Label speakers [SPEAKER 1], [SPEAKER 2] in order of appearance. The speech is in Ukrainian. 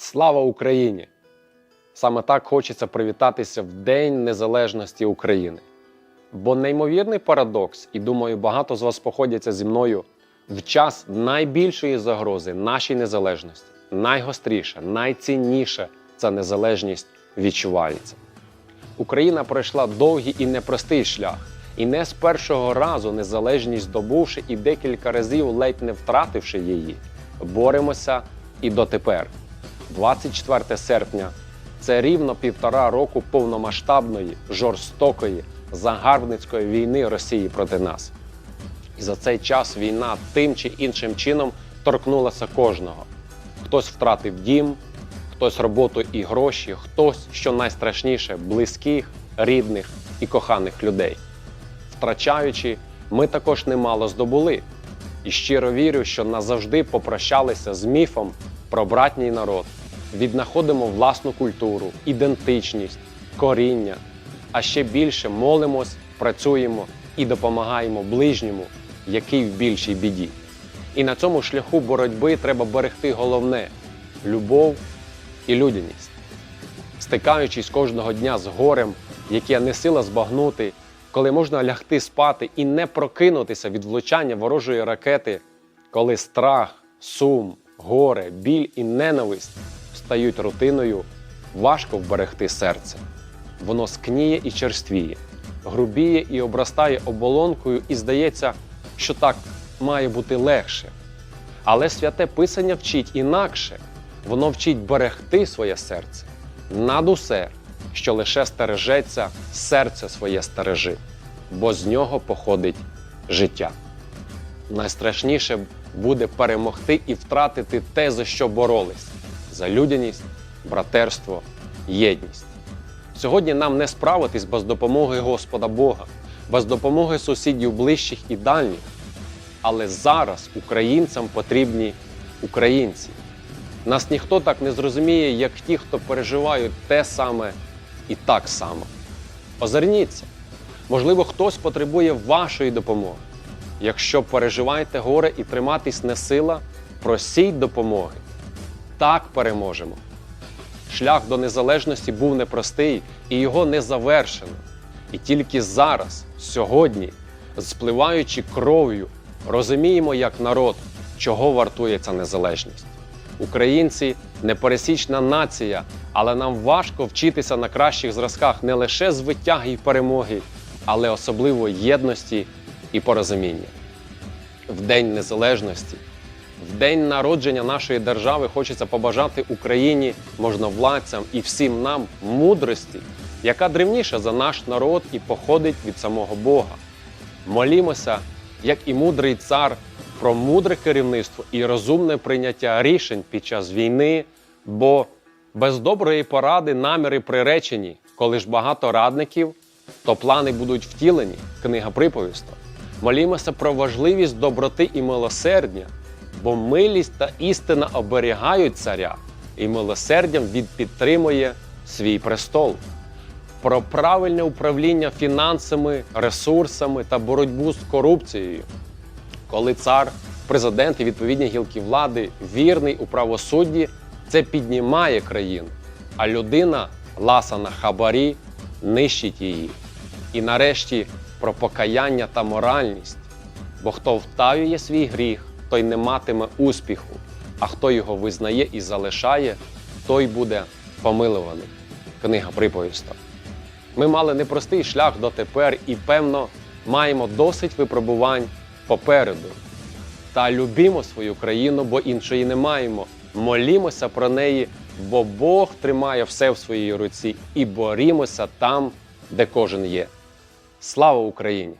[SPEAKER 1] Слава Україні! Саме так хочеться привітатися в День Незалежності України. Бо неймовірний парадокс, і думаю, багато з вас походяться зі мною в час найбільшої загрози нашій незалежності. Найгостріша, найцінніша ця незалежність відчувається. Україна пройшла довгий і непростий шлях, і не з першого разу незалежність здобувши і декілька разів ледь не втративши її, боремося і дотепер. 24 серпня це рівно півтора року повномасштабної, жорстокої, загарбницької війни Росії проти нас. І за цей час війна тим чи іншим чином торкнулася кожного. Хтось втратив дім, хтось роботу і гроші, хтось, що найстрашніше, близьких, рідних і коханих людей. Втрачаючи, ми також немало здобули. І щиро вірю, що назавжди попрощалися з міфом про братній народ, віднаходимо власну культуру, ідентичність, коріння, а ще більше молимось, працюємо і допомагаємо ближньому, який в більшій біді. І на цьому шляху боротьби треба берегти головне любов і людяність. Стикаючись кожного дня з горем, яке не сила збагнути, коли можна лягти спати і не прокинутися від влучання ворожої ракети, коли страх, сум, горе, біль і ненависть стають рутиною, важко вберегти серце. Воно скніє і черствіє, грубіє і обростає оболонкою, і здається, що так має бути легше. Але святе Писання вчить інакше. Воно вчить берегти своє серце над усе, що лише стережеться, серце своє стережи, бо з нього походить життя. Найстрашніше буде перемогти і втратити те, за що боролись за людяність, братерство, єдність. Сьогодні нам не справитись без допомоги Господа Бога, без допомоги сусідів ближчих і дальніх. Але зараз українцям потрібні українці. Нас ніхто так не зрозуміє, як ті, хто переживають те саме і так само. Озирніться, можливо, хтось потребує вашої допомоги. Якщо переживаєте горе і триматись не сила, просіть допомоги. Так переможемо. Шлях до незалежності був непростий і його не завершено. І тільки зараз, сьогодні, спливаючи кров'ю, розуміємо як народ, чого вартує ця незалежність. Українці непересічна нація, але нам важко вчитися на кращих зразках не лише з витяги й перемоги, але особливо єдності і порозуміння. В День Незалежності, в день народження нашої держави хочеться побажати Україні, можновладцям і всім нам мудрості, яка древніша за наш народ і походить від самого Бога. Молімося, як і мудрий цар, про мудре керівництво і розумне прийняття рішень під час війни, бо без доброї поради наміри приречені, коли ж багато радників, то плани будуть втілені. Книга приповісток. Молімося про важливість доброти і милосердя, бо милість та істина оберігають царя, і милосердям він підтримує свій престол. Про правильне управління фінансами, ресурсами та боротьбу з корупцією коли цар, президент і відповідні гілки влади вірний у правосудді, це піднімає країну, а людина, ласа на хабарі, нищить її. І нарешті про покаяння та моральність. Бо хто втаює свій гріх, той не матиме успіху, а хто його визнає і залишає, той буде помилуваний. Книга приповісток. Ми мали непростий шлях дотепер і, певно, маємо досить випробувань попереду. Та любімо свою країну, бо іншої не маємо. Молімося про неї, бо Бог тримає все в своїй руці і борімося там, де кожен є. Слава Україні!